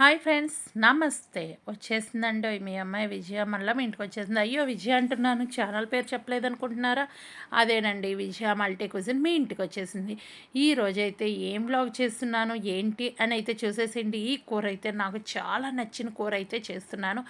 Hi friends నమస్తే. వచ్చేసిందండి మీ అమ్మాయి విజయ. మళ్ళీ మీ ఇంటికి వచ్చేసింది. అయ్యో విజయ అంటున్నాను. ఛానల్ పేరు చెప్పలేదు అనుకుంటున్నారా అదేనండి విజయ మల్టీ క్వశ్చన్ మీ ఇంటికి వచ్చేసింది. ఈ రోజైతే ఏం బ్లాగ్ చేస్తున్నాను ఏంటి అని అయితే చూసేసిండి ఈ కూర అయితే నాకు చాలా నచ్చిన కూర అయితే చేస్తున్నాను.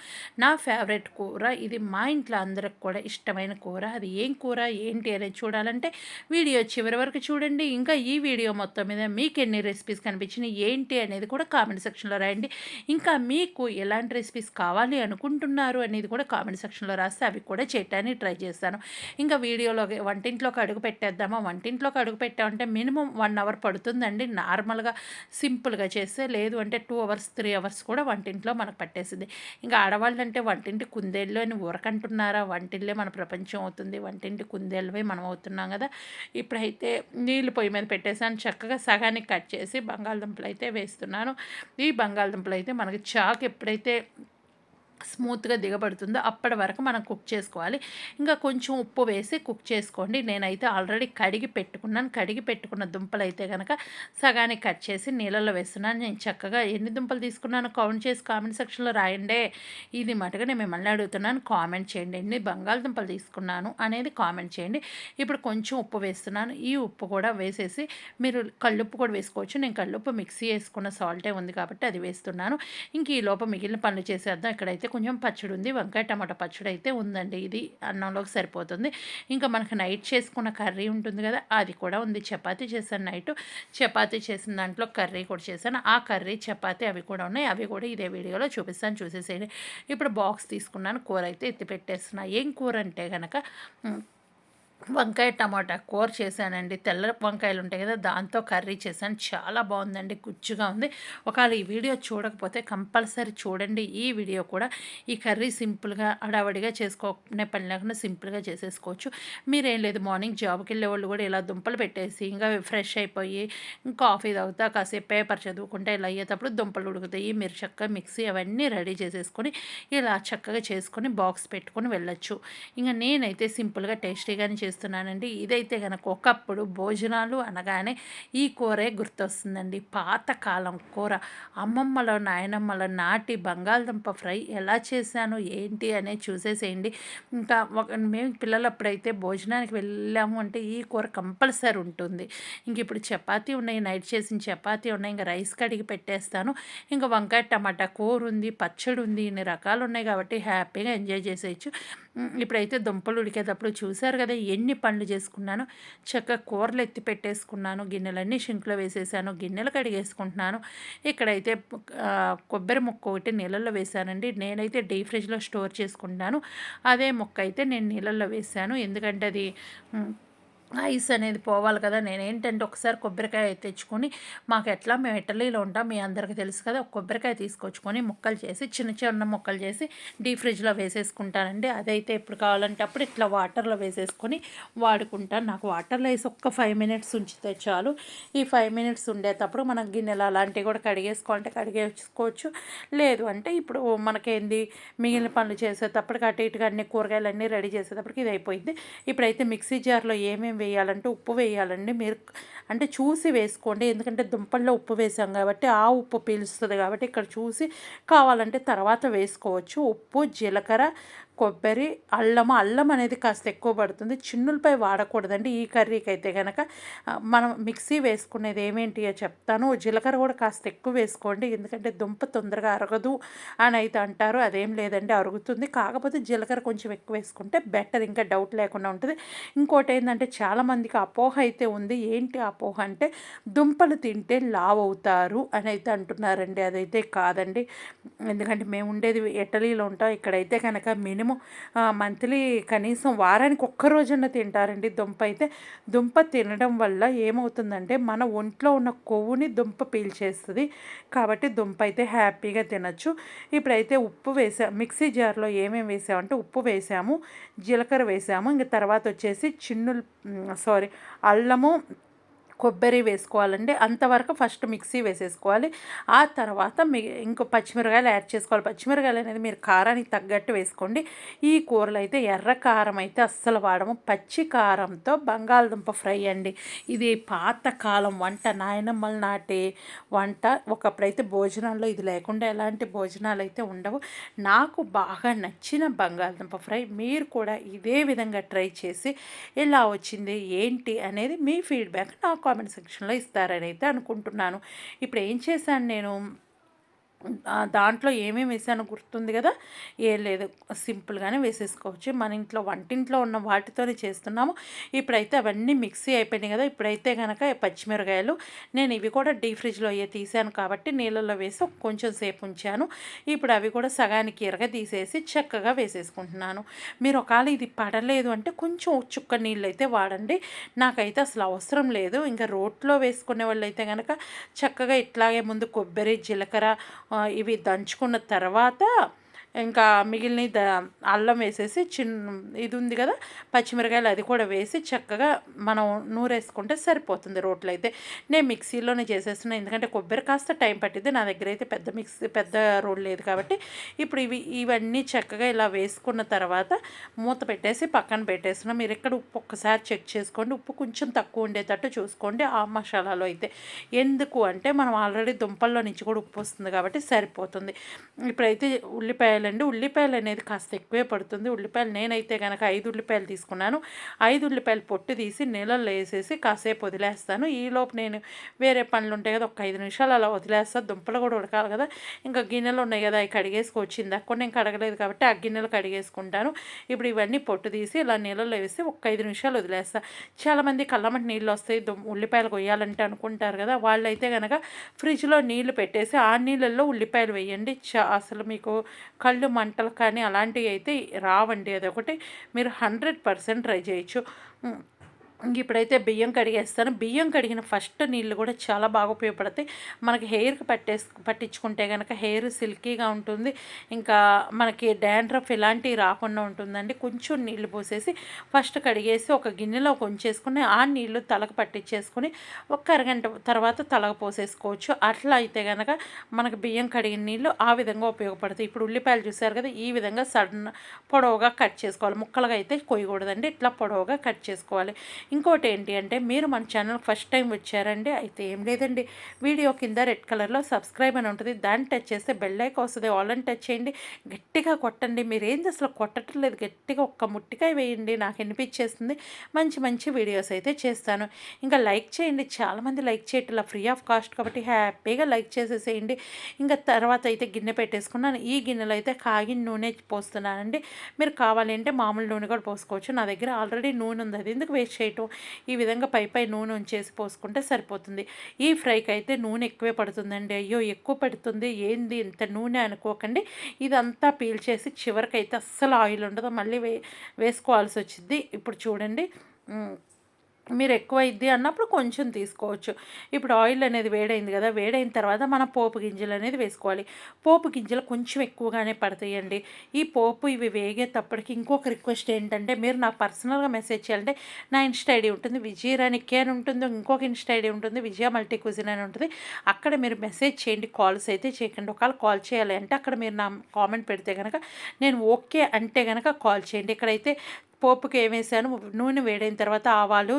నా ఫేవరెట్ కూర ఇది మా ఇంట్లో అందరికి కూడా ఇష్టమైన కూర. అది ఏం కూర ఏంటి అనేది చూడాలంటే వీడియో చివరి వరకు చూడండి. ఇంకా ఈ వీడియో మొత్తం మీద మీకు ఎన్ని రెసిపీస్ కనిపించినాయి ఏంటి అనేది కూడా కామెంట్ సెక్షన్లో రాయండి. ఇంకా మీకు ఎలాంటి రెసిపీస్ కావాలి అనుకుంటున్నారు అనేది కూడా కామెంట్ సెక్షన్లో రాస్తే అవి కూడా చేయటానికి ట్రై చేస్తాను. ఇంకా వీడియోలో వంటింట్లోకి అడుగు పెట్టేద్దామా? వంటింట్లోకి అడుగు పెట్టామంటే మినిమం వన్ అవర్ పడుతుందండి. నార్మల్గా సింపుల్గా చేస్తే లేదు అంటే టూ అవర్స్ త్రీ అవర్స్ కూడా వంటింట్లో మనకు పట్టేసింది. ఇంకా ఆడవాళ్ళు అంటే వంటింటి కుందేళ్ళు అని ఊరకంటున్నారా? వంటిల్లే మన ప్రపంచం అవుతుంది. వంటింటి కుందేళ్ళవే మనం అవుతున్నాం కదా. ఇప్పుడైతే నీళ్ళు పొయ్యి మీద పెట్టేసాను చక్కగా సగానికి కట్ చేసి బంగాళదుంపలు అయితే వేస్తున్నాను. ఈ బంగాళదుంపలు అయితే మనకి చాక్ ఎప్పుడైతే స్మూత్గా దిగబడుతుందో అప్పటి వరకు మనం కుక్ చేసుకోవాలి. ఇంకా కొంచెం ఉప్పు వేసి కుక్ చేసుకోండి. నేనైతే ఆల్రెడీ కడిగి పెట్టుకున్నాను. కడిగి పెట్టుకున్న దుంపలు అయితే కనుక సగానికి కట్ చేసి నీళ్ళలో వేస్తున్నాను. నేను చక్కగా ఎన్ని దుంపలు తీసుకున్నాను కౌంట్ చేసి కామెంట్ సెక్షన్లో రాయండి. ఇది మటుగా నేను మిమ్మల్ని అడుగుతున్నాను. కామెంట్ చేయండి. ఎన్ని బంగాళదుంపలు తీసుకున్నాను అనేది కామెంట్ చేయండి. ఇప్పుడు కొంచెం ఉప్పు వేస్తున్నాను. ఈ ఉప్పు కూడా వేసేసి మీరు కళ్ళుప్పు కూడా వేసుకోవచ్చు. నేను కళ్ళుప్పు మిక్సీ వేసుకున్న సాల్టే ఉంది కాబట్టి అది వేస్తున్నాను. ఇంక ఈ లోప మిగిలిన పనులు చేసేద్దాం. ఇక్కడైతే కొంచెం పచ్చడి ఉంది. వంకాయ టమాటా పచ్చడి అయితే ఉందండి. ఇది అన్నంలోకి సరిపోతుంది. ఇంకా మనకు నైట్ చేసుకున్న కర్రీ ఉంటుంది కదా అది కూడా ఉంది. చపాతీ చేశాను నైట్. చపాతీ చేసిన దాంట్లో కర్రీ కూడా చేశాను. ఆ కర్రీ చపాతీ అవి కూడా ఉన్నాయి. అవి కూడా ఇదే వీడియోలో చూపిస్తాను. చూసేసేయండి. ఇప్పుడు బాక్స్ తీసుకున్నాను. కూర అయితే ఎత్తి పెట్టేస్తున్నా ఏం కూర అంటే కనుక వంకాయ టమాటా కూర చేశానండి. తెల్ల వంకాయలు ఉంటాయి కదా దాంతో కర్రీ చేశాను. చాలా బాగుందండి గుజ్జుగా ఉంది. ఒకవేళ ఈ వీడియో చూడకపోతే కంపల్సరీ చూడండి. ఈ వీడియో కూడా ఈ కర్రీ సింపుల్గా అడావడిగా చేసుకోనే పని లేకుండా సింపుల్గా చేసేసుకోవచ్చు. మీరేం లేదు మార్నింగ్ జాబ్కి వెళ్ళే వాళ్ళు కూడా ఇలా దుంపలు పెట్టేసి ఇంకా ఫ్రెష్ అయిపోయి కాఫీ తాగుతా కాసేపు పేపర్ చదువుకుంటే ఇలా అయ్యేటప్పుడు దుంపలు ఉడుకుతాయి మీరు చక్కగా మిక్సీ అవన్నీ రెడీ చేసేసుకొని ఇలా చక్కగా చేసుకొని బాక్స్ పెట్టుకొని వెళ్ళొచ్చు. ఇంకా నేనైతే సింపుల్గా టేస్టీగానే చేస్తున్నానండి. ఇదైతే కనుక ఒకప్పుడు భోజనాలు అనగానే ఈ కూరే గుర్తొస్తుందండి. పాతకాలం కూర. అమ్మమ్మలో నాయనమ్మల నాటి బంగాళదుంప ఫ్రై ఎలా చేశాను ఏంటి అనే చూసేసేయండి. ఇంకా మేము పిల్లలప్పుడైతే భోజనానికి వెళ్ళాము అంటే ఈ కూర కంపల్సరీ ఉంటుంది. ఇంక ఇప్పుడు చపాతీ ఉన్నాయి నైట్ చేసిన చపాతీ ఉన్నాయి ఇంకా రైస్ కడిగి పెట్టేస్తాను. ఇంకా వంకాయ టమాటా కూర ఉంది పచ్చడి ఉంది ఇన్ని రకాలు ఉన్నాయి కాబట్టి హ్యాపీగా ఎంజాయ్ చేసేయచ్చు. ఇప్పుడైతే దుంపలు ఉడికేటప్పుడు చూశారు కదా ఎన్ని పనులు చేసుకున్నాను. చక్కగా కూరలు ఎత్తి పెట్టేసుకున్నాను గిన్నెలన్నీ షింక్లో వేసేసాను గిన్నెలు కడిగేసుకుంటున్నాను. ఇక్కడైతే కొబ్బరి ముక్క ఒకటి నీళ్ళల్లో వేసానండి. నేనైతే డీ ఫ్రిడ్జ్లో స్టోర్ చేసుకుంటాను అదే ముక్క అయితే నేను నీళ్ళల్లో వేసాను. ఎందుకంటే అది ఐస్ అనేది పోవాలి కదా. నేను ఏంటంటే ఒకసారి కొబ్బరికాయ తెచ్చుకొని మాకు ఎట్లా మేము ఇటలీలో ఉంటాం మీ అందరికీ తెలుసు కదా. ఒక కొబ్బరికాయ తీసుకొచ్చుకొని ముక్కలు చేసి చిన్న చిన్న ముక్కలు చేసి డీ ఫ్రిడ్జ్లో వేసేసుకుంటానండి. అదైతే ఎప్పుడు కావాలంటే అప్పుడు ఇట్లా వాటర్లో వేసేసుకొని వాడుకుంటాను. నాకు వాటర్లో వేసి ఒక్క ఫైవ్ మినిట్స్ ఉంచితే చాలు. ఈ ఫైవ్ మినిట్స్ ఉండేటప్పుడు మనం గిన్నెలు అలాంటివి కూడా కడిగేసుకోవాలంటే కడిగేసుకోవచ్చు. లేదు అంటే ఇప్పుడు మనకేంది మిగిలిన పనులు చేసేటప్పటికి అటు ఇటుగా అన్ని కూరగాయలు అన్నీ రెడీ చేసేటప్పటికి ఇది అయిపోయింది. ఇప్పుడైతే మిక్సీ జార్లో ఏమేమి వేయాలంటే ఉప్పు వేయాలండి. మీరు అంటే చూసి వేసుకోండి. ఎందుకంటే దుంపల్లో ఉప్పు వేసాం కాబట్టి ఆ ఉప్పు పీలుస్తుంది కాబట్టి ఇక్కడ చూసి కావాలంటే తర్వాత వేసుకోవచ్చు. ఉప్పు జీలకర్ర కొబ్బరి అల్లం అల్లం అనేది కాస్త ఎక్కువ పడుతుంది. చిన్నులపై వాడకూడదండి. ఈ కర్రీకి అయితే కనుక మనం మిక్సీ వేసుకునేది ఏమేంటియో చెప్తాను. జీలకర్ర కూడా కాస్త ఎక్కువ వేసుకోండి. ఎందుకంటే దుంప తొందరగా అరగదు అని అయితే అంటారు. అదేం లేదండి అరుగుతుంది. కాకపోతే జీలకర్ర కొంచెం ఎక్కువ వేసుకుంటే బెటర్. ఇంకా డౌట్ లేకుండా ఉంటుంది. ఇంకోటి ఏంటంటే చాలామందికి అపోహ అయితే ఉంది. ఏంటి అపోహ అంటే దుంపలు తింటే లావ్ అవుతారు అని అయితే అంటున్నారండి. అదైతే కాదండి. ఎందుకంటే మేము ఉండేది ఇటలీలో ఉంటాం. ఇక్కడైతే కనుక మినిమం మినిమం మంత్లీ కనీసం వారానికి ఒక్క రోజున తింటారండి దుంప అయితే. దుంప తినడం వల్ల ఏమవుతుందంటే మన ఒంట్లో ఉన్న కొవ్వుని దుంప పీల్చేస్తుంది. కాబట్టి దుంప అయితే హ్యాపీగా తినచ్చు. ఇప్పుడైతే ఉప్పు వేసా మిక్సీ జార్లో ఏమేమి వేసామంటే ఉప్పు వేసాము జీలకర్ర వేసాము. ఇంక తర్వాత వచ్చేసి చిన్నులు సారీ అల్లము కొబ్బరి వేసుకోవాలండి. అంతవరకు ఫస్ట్ మిక్సీ వేసేసుకోవాలి. ఆ తర్వాత మీ ఇంకో పచ్చిమిరకాయలు యాడ్ చేసుకోవాలి. పచ్చిమిరకాయలు అనేది మీరు కారానికి తగ్గట్టు వేసుకోండి. ఈ కూరలు అయితే ఎర్ర కారం అయితే అస్సలు వాడము. పచ్చి కారంతో బంగాళదుంప ఫ్రై అండి. ఇది పాతకాలం వంట. నాయనమ్మల నాటి వంట. ఒకప్పుడైతే భోజనాల్లో ఇది లేకుండా ఎలాంటి భోజనాలు అయితే ఉండవు. నాకు బాగా నచ్చిన బంగాళదుంప ఫ్రై. మీరు కూడా ఇదే విధంగా ట్రై చేసి ఎలా వచ్చింది ఏంటి అనేది మీ ఫీడ్బ్యాక్ నాకు కామెంట్ సెక్షన్లో ఇస్తారని అయితే అనుకుంటున్నాను. ఇప్పుడు ఏం చేశాను నేను? దాంట్లో ఏమేమి వేసానో గుర్తుంది కదా? ఏం లేదు. సింపుల్గానే వేసేసుకోవచ్చు. మన ఇంట్లో వంటింట్లో ఉన్న వాటితోనే చేస్తున్నాము. ఇప్పుడైతే అవన్నీ మిక్సీ అయిపోయినాయి కదా? ఇప్పుడైతే కనుక పచ్చిమిరకాయలు నేను ఇవి కూడా డీ ఫ్రిడ్జ్లో అయ్యే తీసాను కాబట్టి నీళ్ళల్లో వేసి కొంచెం సేపు ఉంచాను. ఇప్పుడు అవి కూడా సగానికి ఎరగ తీసేసి చక్కగా వేసేసుకుంటున్నాను. మీరు ఒకవేళ ఇది పడలేదు అంటే కొంచెం చుక్క నీళ్ళు అయితే వాడండి. నాకైతే అసలు అవసరం లేదు. ఇంకా రోట్లో వేసుకునే వాళ్ళు అయితే కనుక చక్కగా ఇట్లాగే ముందు కొబ్బరి జీలకర్ర ఇవి దంచుకున్న తర్వాత ఇంకా మిగిలిన ద అల్లం వేసేసి చిన్న ఇది ఉంది కదా పచ్చిమిరకాయలు అది కూడా వేసి చక్కగా మనం నూరేసుకుంటే సరిపోతుంది రోట్లో అయితే. నేను మిక్సీలోనే చేసేస్తున్నాను ఎందుకంటే కొబ్బరి కాస్త టైం పట్టింది నా దగ్గర అయితే పెద్ద మిక్సీ పెద్ద రోడ్ లేదు కాబట్టి ఇప్పుడు ఇవి ఇవన్నీ చక్కగా ఇలా వేసుకున్న తర్వాత మూత పెట్టేసి పక్కన పెట్టేస్తున్నాం. మీరు ఇక్కడ ఉప్పు ఒక్కసారి చెక్ చేసుకోండి. ఉప్పు కొంచెం తక్కువ ఉండేటట్టు చూసుకోండి ఆ మసాలాలో అయితే. ఎందుకు అంటే మనం ఆల్రెడీ దుంపల్లో నుంచి కూడా ఉప్పు వస్తుంది కాబట్టి సరిపోతుంది. ఇప్పుడైతే ఉల్లిపాయలు ఉల్లిపాయలండి. ఉల్లిపాయలు అనేది కాస్త ఎక్కువే పడుతుంది. ఉల్లిపాయలు నేనైతే కనుక ఐదు ఉల్లిపాయలు తీసుకున్నాను. ఐదు ఉల్లిపాయలు పొట్టు తీసి నీళ్ళల్లో వేసేసి కాసేపు వదిలేస్తాను. ఈలోపు నేను వేరే పనులు ఉంటాయి కదా ఒక ఐదు నిమిషాలు అలా వదిలేస్తాను దుంపలు కూడా ఉడకాలి కదా. ఇంకా గిన్నెలు ఉన్నాయి కదా అవి కడిగేసుకొచ్చింది అక్కడ నేను కడగలేదు కాబట్టి ఆ గిన్నెలు కడిగేసుకుంటాను. ఇప్పుడు ఇవన్నీ పొట్టు తీసి ఇలా నీళ్ళల్లో వేసి ఒక ఐదు నిమిషాలు వదిలేస్తాను చాలామంది కళ్ళమంటి నీళ్ళు వస్తాయి. ఉల్లిపాయలు కొయ్యాలంటే అనుకుంటారు కదా. వాళ్ళైతే కనుక ఫ్రిడ్జ్లో నీళ్ళు పెట్టేసి ఆ నీళ్ళల్లో ఉల్లిపాయలు వేయండి. చా అసలు మీకు కళ్ళు మంటలు కానీ అలాంటివి అయితే రావండి. అదొకటి మీరు హండ్రెడ్ పర్సెంట్ ట్రై చేయొచ్చు. ఇప్పుడైతే బియ్యం కడిగేస్తాను. బియ్యం కడిగిన ఫస్ట్ నీళ్ళు కూడా చాలా బాగా ఉపయోగపడతాయి. మనకి హెయిర్కి పట్టే పట్టించుకుంటే కనుక హెయిర్ సిల్కీగా ఉంటుంది. ఇంకా మనకి డాండ్రఫ్ ఇలాంటివి రాకుండా ఉంటుందండి. కొంచెం నీళ్ళు పోసేసి ఫస్ట్ కడిగేసి ఒక గిన్నెలో కొంచేసుకుని ఆ నీళ్ళు తలకు పట్టించేసుకుని ఒక అరగంట తర్వాత తలకు పోసేసుకోవచ్చు. అట్లా అయితే కనుక మనకు బియ్యం కడిగిన నీళ్ళు ఆ విధంగా ఉపయోగపడతాయి. ఇప్పుడు ఉల్లిపాయలు చూసారు కదా ఈ విధంగా సడన్ పొడవుగా కట్ చేసుకోవాలి. ముక్కలుగా అయితే కొయ్యకూడదండి. ఇట్లా పొడవుగా కట్ చేసుకోవాలి. ఇంకోటి ఏంటి అంటే మీరు మన ఛానల్ ఫస్ట్ టైం వచ్చారండి అయితే ఏం లేదండి. వీడియో కింద రెడ్ కలర్లో సబ్స్క్రైబ్ అని ఉంటుంది దాన్ని టచ్ చేస్తే బెల్ వస్తుంది ఆల్రెడీ టచ్ చేయండి. గట్టిగా కొట్టండి మీరు ఏంది అసలు కొట్టడం లేదు గట్టిగా ఒక్క ముట్టికాయ వేయండి నాకు వినిపించేస్తుంది మంచి మంచి వీడియోస్ అయితే చేస్తాను. ఇంకా లైక్ చేయండి చాలామంది లైక్ చేయట్లా ఫ్రీ ఆఫ్ కాస్ట్ కాబట్టి హ్యాపీగా లైక్ చేసేసేయండి. ఇంకా తర్వాత అయితే గిన్నె పెట్టేసుకున్నాను ఈ గిన్నెలో అయితే కాగిన నూనె పోస్తున్నానండి. మీరు కావాలి అంటే మామూలు నూనె కూడా పోసుకోవచ్చు నా దగ్గర ఆల్రెడీ నూనె ఉంది అది ఎందుకు వేస్ట్ చేయటం చేయటం ఈ విధంగా పై పై నూనె ఉంచేసి పోసుకుంటే సరిపోతుంది. ఈ ఫ్రైకి అయితే నూనె ఎక్కువే పడుతుందండి. అయ్యో ఎక్కువ పడుతుంది. ఏంది ఇంత నూనె అనుకోకండి. ఇదంతా పీల్చేసి చివరికైతే అస్సలు ఆయిల్ ఉండదు. మళ్ళీ వే వేసుకోవాల్సి వచ్చింది ఇప్పుడు చూడండి. మీరు ఎక్కువ ఇద్ది అన్నప్పుడు కొంచెం తీసుకోవచ్చు. ఇప్పుడు ఆయిల్ అనేది వేడైంది కదా వేడైన తర్వాత మనం పోపు గింజలు అనేది వేసుకోవాలి. పోపు గింజలు కొంచెం ఎక్కువగానే పడతాయండి. ఈ పోపు ఇవి వేగేటప్పటికి ఇంకొక రిక్వెస్ట్ ఏంటంటే మీరు నాకు పర్సనల్గా మెసేజ్ చేయాలంటే నా ఇన్స్టా ఐడి ఉంటుంది విజయరానికి అని ఉంటుంది ఇంకొక ఇన్స్టా ఐడి ఉంటుంది విజయ మల్టీ క్విజిన్ అని ఉంటుంది. అక్కడ మీరు మెసేజ్ చేయండి కాల్స్ అయితే చేయకండి. ఒకవేళ కాల్ చేయాలి అంటే అక్కడ మీరు నా కామెంట్ పెడితే కనుక నేను ఓకే అంటే కనుక కాల్ చేయండి. ఇక్కడైతే పోపుకి ఏమేసాను నూనె వేడైన తర్వాత ఆవాలు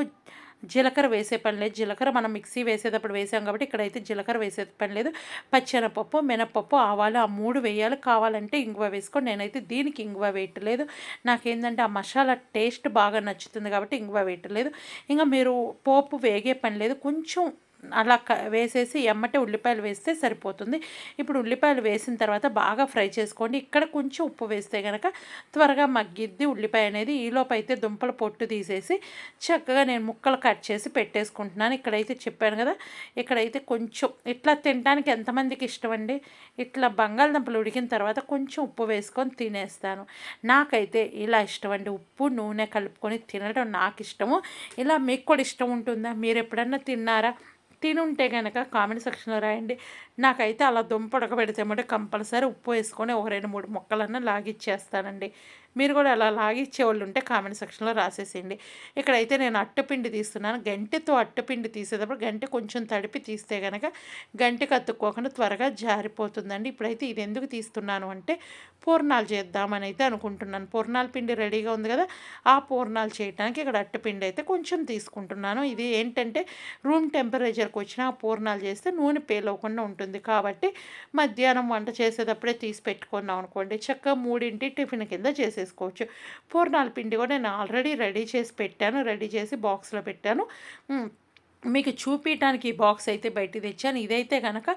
జీలకర్ర వేసే పని లేదు. జీలకర్ర మనం మిక్సీ వేసేటప్పుడు వేసాం కాబట్టి ఇక్కడైతే జీలకర్ర వేసే పని లేదు. పచ్చెనపప్పు మినపప్పు ఆవాలు ఆ మూడు వేయాలి. కావాలంటే ఇంగువ వేసుకోండి. నేనైతే దీనికి ఇంగువ వేయట్లేదు. నాకేంటంటే ఆ మసాలా టేస్ట్ బాగా నచ్చుతుంది కాబట్టి ఇంగువ వేయట్లేదు. ఇంకా మీరు పోపు వేగే పని లేదు. కొంచెం అలా వేసేసి ఎమ్మటే ఉల్లిపాయలు వేస్తే సరిపోతుంది. ఇప్పుడు ఉల్లిపాయలు వేసిన తర్వాత బాగా ఫ్రై చేసుకోండి. ఇక్కడ కొంచెం ఉప్పు వేస్తే కనుక త్వరగా మగ్గిద్ది ఉల్లిపాయ అనేది. ఈలోపు అయితే దుంపల పొట్టు తీసేసి చక్కగా నేను ముక్కలు కట్ చేసి పెట్టేసుకుంటున్నాను. ఇక్కడైతే చెప్పాను కదా ఇక్కడైతే కొంచెం ఇట్లా తినడానికి ఎంతమందికి ఇష్టం అండి ఇట్లా బంగాళదుంపలు ఉడికిన తర్వాత కొంచెం ఉప్పు వేసుకొని తినేస్తాను. నాకైతే ఇలా ఇష్టం అండి ఉప్పు నూనె కలుపుకొని తినడం నాకు ఇష్టము. ఇలా మీకు కూడా ఇష్టం ఉంటుందా? మీరు ఎప్పుడన్నా తిన్నారా? తినుంటే కనుక కామెంట్ సెక్షన్లో రాయండి. నాకైతే అలా దుంప ఉడకబెడితే కంపల్సరీ ఉప్పు వేసుకొని ఒక రెండు మూడు ముక్కలన్నా లాగిచ్చేస్తానండి. మీరు కూడా అలా లాగిచ్చే వాళ్ళు ఉంటే కామెంట్ సెక్షన్లో రాసేసేయండి. ఇక్కడైతే నేను అట్టపిండి తీస్తున్నాను. గంటెతో అట్టపిండి తీసేటప్పుడు గంటె కొంచెం తడిపి తీస్తే కనుక గంటెకి అతుక్కోకుండా త్వరగా జారిపోతుందండి. ఇప్పుడైతే ఇది ఎందుకు తీస్తున్నాను అంటే పూర్ణాలు చేద్దామని అయితే అనుకుంటున్నాను. పూర్ణాల పిండి రెడీగా ఉంది కదా ఆ పూర్ణాలు చేయడానికి ఇక్కడ అట్టపిండి అయితే కొంచెం తీసుకుంటున్నాను. ఇది ఏంటంటే రూమ్ టెంపరేచర్కి వచ్చిన ఆ పూర్ణాలు చేస్తే నూనె పేలవకుండా ఉంటుంది. కాబట్టి మధ్యాహ్నం వంట చేసేటప్పుడే తీసి పెట్టుకున్నాం అనుకోండి. చక్కగా మూడింటి టిఫిన్ కింద చేసేసుకోవచ్చు. పూర్ణాల పిండి కూడా నేను ఆల్రెడీ రెడీ చేసి పెట్టాను. రెడీ చేసి బాక్స్లో పెట్టాను. మీకు చూపించడానికి ఈ బాక్స్ అయితే బయట తెచ్చాను. ఇదైతే కనుక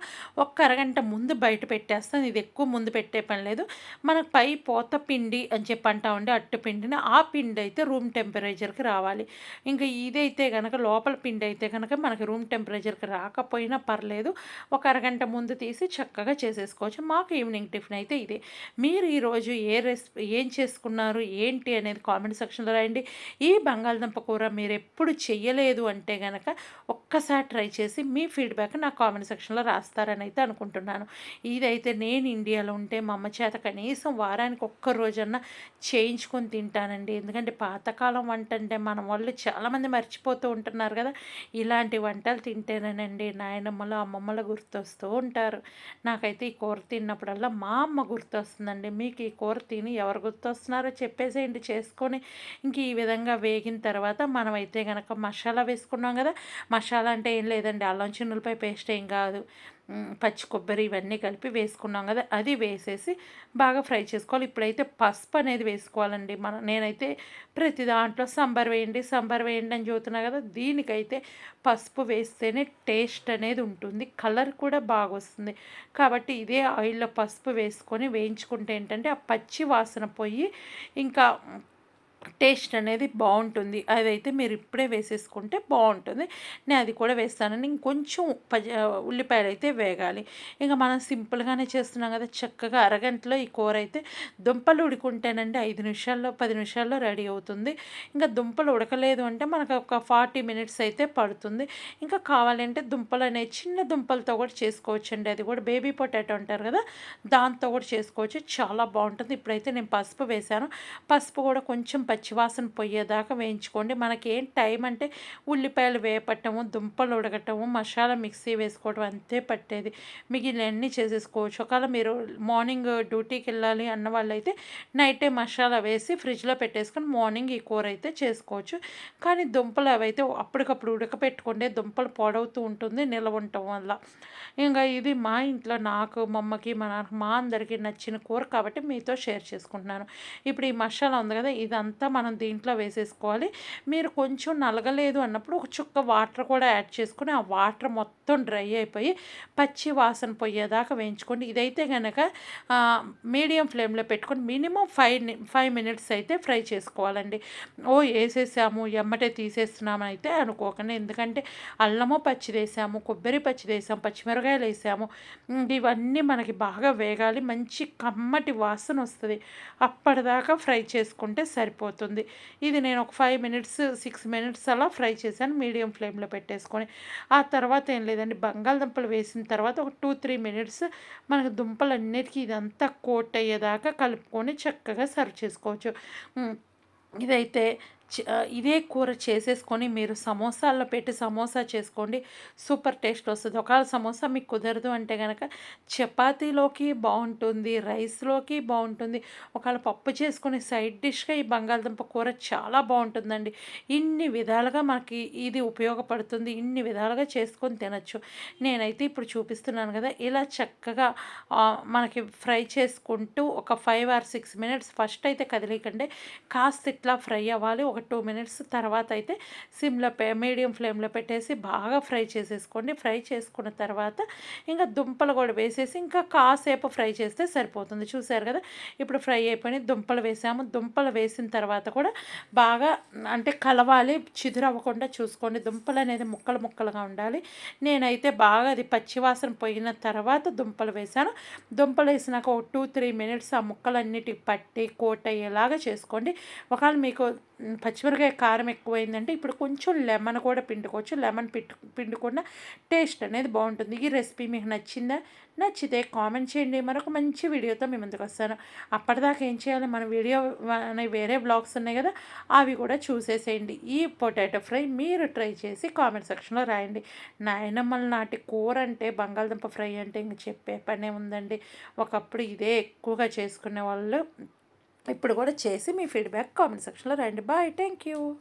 ఒక్క అరగంట ముందు బయట పెట్టేస్తాను. ఇది ఎక్కువ ముందు పెట్టే పని లేదు. మనకు పై పోత పిండి అని చెప్పి అంటా ఉండే అట్టు పిండిని. ఆ పిండి అయితే రూమ్ టెంపరేచర్కి రావాలి. ఇంకా ఇదైతే కనుక లోపల పిండి అయితే కనుక మనకి రూమ్ టెంపరేచర్కి రాకపోయినా పర్లేదు. ఒక అరగంట ముందు తీసి చక్కగా చేసేసుకోవచ్చు. మాకు ఈవినింగ్ టిఫిన్ అయితే ఇదే. మీరు ఈరోజు ఏ రెసిపీ ఏం చేసుకున్నారు ఏంటి అనేది కామెంట్ సెక్షన్లో రాయండి. ఈ బంగాళదుంప కూర మీరు ఎప్పుడు చెయ్యలేదు అంటే కనుక ఒక్కసారి ట్రై చేసి మీ ఫీడ్బ్యాక్ నా కామెంట్ సెక్షన్లో రాస్తారని అయితే అనుకుంటున్నాను. ఇదైతే నేను ఇండియాలో ఉంటే మా అమ్మ చేత కనీసం వారానికి ఒక్క రోజన్నా చేయించుకొని తింటానండి. ఎందుకంటే పాతకాలం వంట అంటే మన వాళ్ళు చాలామంది మర్చిపోతూ ఉంటున్నారు కదా. ఇలాంటి వంటలు తింటేనేనండి నాయనమ్మలు అమ్మమ్మలు గుర్తొస్తూ ఉంటారు. నాకైతే ఈ కూర తిన్నప్పుడల్లా మా అమ్మ గుర్తొస్తుందండి. మీకు ఈ కూర తిని ఎవరు గుర్తొస్తున్నారో చెప్పేసేయండి చేసుకొని. ఇంక ఈ విధంగా వేగిన తర్వాత మనమైతే కనుక మసాలా వేసుకున్నాం కదా మసాలా అంటే ఏం లేదండి. అల్లం చిన్నులపై పేస్ట్ ఏం కాదు. పచ్చి కొబ్బరి ఇవన్నీ కలిపి వేసుకున్నాం కదా అది వేసేసి బాగా ఫ్రై చేసుకోవాలి. ఇప్పుడైతే పసుపు అనేది వేసుకోవాలండి. మన నేనైతే ప్రతి దాంట్లో సాంబార్ వేయండి సాంబార్ వేయండి అని చూస్తున్నా కదా దీనికైతే పసుపు వేస్తేనే టేస్ట్ అనేది ఉంటుంది. కలర్ కూడా బాగా వస్తుంది. కాబట్టి ఇదే ఆయిల్లో పసుపు వేసుకొని వేయించుకుంటే ఏంటంటే ఆ పచ్చి వాసన పోయి ఇంకా టేస్ట్ అనేది బాగుంటుంది. అదైతే మీరు ఇప్పుడే వేసేసుకుంటే బాగుంటుంది. నేను అది కూడా వేస్తానని ఇంకొంచెం పజ ఉల్లిపాయలు అయితే వేగాలి. ఇంకా మనం సింపుల్గానే చేస్తున్నాం కదా చక్కగా అరగంటలో ఈ కూర అయితే దుంపలు ఉడుకుంటేనండి ఐదు నిమిషాల్లో పది నిమిషాల్లో రెడీ అవుతుంది. ఇంకా దుంపలు ఉడకలేదు అంటే మనకు ఒక ఫార్టీ మినిట్స్ అయితే పడుతుంది. ఇంకా కావాలంటే దుంపలు అనేవి చిన్న దుంపలతో కూడా చేసుకోవచ్చండి. అది కూడా బేబీ పొటాటో అంటారు కదా దాంతో కూడా చేసుకోవచ్చు. చాలా బాగుంటుంది. ఇప్పుడైతే నేను పసుపు వేశాను. పసుపు కూడా కొంచెం పచ్చివాసన పోయేదాకా వేయించుకోండి. మనకి ఏం టైం అంటే ఉల్లిపాయలు వేపట్టము దుంపలు ఉడకటము మసాలా మిక్సీ వేసుకోవడం అంతే పట్టేది. మిగిలినవన్నీ చేసేసుకోవచ్చు. ఒకవేళ మీరు మార్నింగ్ డ్యూటీకి వెళ్ళాలి అన్న వాళ్ళైతే నైటే మసాలా వేసి ఫ్రిడ్జ్లో పెట్టేసుకొని మార్నింగ్ ఈ కూర అయితే చేసుకోవచ్చు. కానీ దుంపలు అవైతే అప్పటికప్పుడు ఉడకపెట్టుకుంటే దుంపలు పొడవుతూ ఉంటుంది నిల్వ ఉండటం వల్ల. ఇంకా ఇది మా ఇంట్లో నాకు మా అమ్మకి మా నాన్న మా అందరికీ నచ్చిన కూర కాబట్టి మీతో షేర్ చేసుకుంటున్నాను. ఇప్పుడు ఈ మసాలా ఉంది కదా ఇదంతా మనం దీంట్లో వేసేసుకోవాలి. మీరు కొంచెం నలగలేదు అన్నప్పుడు ఒక చుక్క వాటర్ కూడా యాడ్ చేసుకుని ఆ వాటర్ మొత్తం డ్రై అయిపోయి పచ్చి వాసన పోయేదాకా వేయించుకోండి. ఇదైతే కనుక మీడియం ఫ్లేమ్లో పెట్టుకొని మినిమం ఫైవ్ ఫైవ్ మినిట్స్ అయితే ఫ్రై చేసుకోవాలండి. ఓ వేసేసాము ఎమ్మటే తీసేస్తున్నాము అయితే అనుకోకండి. ఎందుకంటే అల్లము పచ్చి వేసాము కొబ్బరి పచ్చి వేసాము కూరగాయలు వేసాము. ఇవన్నీ మనకి బాగా వేగాలి. మంచి కమ్మటి వాసన వస్తుంది. అప్పటిదాకా ఫ్రై చేసుకుంటే సరిపోతుంది. ఇది నేను ఒక ఫైవ్ మినిట్స్ సిక్స్ మినిట్స్ అలా ఫ్రై చేశాను. మీడియం ఫ్లేమ్లో పెట్టేసుకొని. ఆ తర్వాత ఏం లేదండి బంగాళదుంపలు వేసిన తర్వాత ఒక టూ త్రీ మినిట్స్ మనకు దుంపలన్నిటికీ ఇదంతా కోట్ అయ్యేదాకా కలుపుకొని చక్కగా సర్వ్ చేసుకోవచ్చు. ఇదైతే ఇదే కూర చేసేసుకొని మీరు సమోసాల్లో పెట్టి సమోసా చేసుకోండి. సూపర్ టేస్ట్ వస్తుంది. ఒకవేళ సమోసా మీకు కుదరదు అంటే కనుక చపాతీలోకి బాగుంటుంది రైస్లోకి బాగుంటుంది. ఒకవేళ పప్పు చేసుకుని సైడ్ డిష్గా ఈ బంగాళదుంప కూర చాలా బాగుంటుందండి. ఇన్ని విధాలుగా మనకి ఇది ఉపయోగపడుతుంది. ఇన్ని విధాలుగా చేసుకొని తినచ్చు. నేనైతే ఇప్పుడు చూపిస్తున్నాను కదా ఇలా చక్కగా మనకి ఫ్రై చేసుకుంటూ ఒక five or six minutes first అయితే కదిలేకండి కాస్త ఇట్లా ఫ్రై అవ్వాలి. ఒక టూ మినిట్స్ తర్వాత అయితే సిమ్లో మీడియం ఫ్లేమ్లో పెట్టేసి బాగా ఫ్రై చేసేసుకోండి. ఫ్రై చేసుకున్న తర్వాత ఇంకా దుంపలు కూడా వేసేసి ఇంకా కాసేపు ఫ్రై చేస్తే సరిపోతుంది. చూసారు కదా? ఇప్పుడు ఫ్రై అయిపోయి దుంపలు వేసాము. దుంపలు వేసిన తర్వాత కూడా బాగా అంటే కలవాలి చిదురవ్వకుండా చూసుకోండి. దుంపలు అనేది ముక్కలు ముక్కలుగా ఉండాలి. నేనైతే బాగా అది పచ్చివాసన పోయిన తర్వాత దుంపలు వేసాను. దుంపలు వేసినాక ఒక టూ త్రీ మినిట్స్ ఆ ముక్కలన్నిటికి పట్టి కోట్ అయ్యేలాగా చేసుకోండి. ఒకవేళ మీకు పచ్చిమిరకాయ కారం ఎక్కువైందంటే ఇప్పుడు కొంచెం లెమన్ కూడా పిండుకోవచ్చు. లెమన్ పిట్టు పిండుకున్న టేస్ట్ అనేది బాగుంటుంది. ఈ రెసిపీ మీకు నచ్చిందా? నచ్చితే కామెంట్ చేయండి. మరొక మంచి వీడియోతో మీ ముందుకు వస్తాను. అప్పటిదాకా ఏం చేయాలి? మన వీడియో అనే వేరే బ్లాగ్స్ ఉన్నాయి కదా అవి కూడా చూసేసేయండి. ఈ పొటాటో ఫ్రై మీరు ట్రై చేసి కామెంట్ సెక్షన్లో రాయండి. నాయనమ్మల నాటి కూర అంటే బంగాళదుంప ఫ్రై అంటే ఇంక చెప్పే పనే ఉందండి. ఒకప్పుడు ఇదే ఎక్కువగా చేసుకునే వాళ్ళు ఇప్పుడు కూడా చేసి మీ ఫీడ్బ్యాక్ కామెంట్ సెక్షన్లో రండి. బాయ్. Thank you.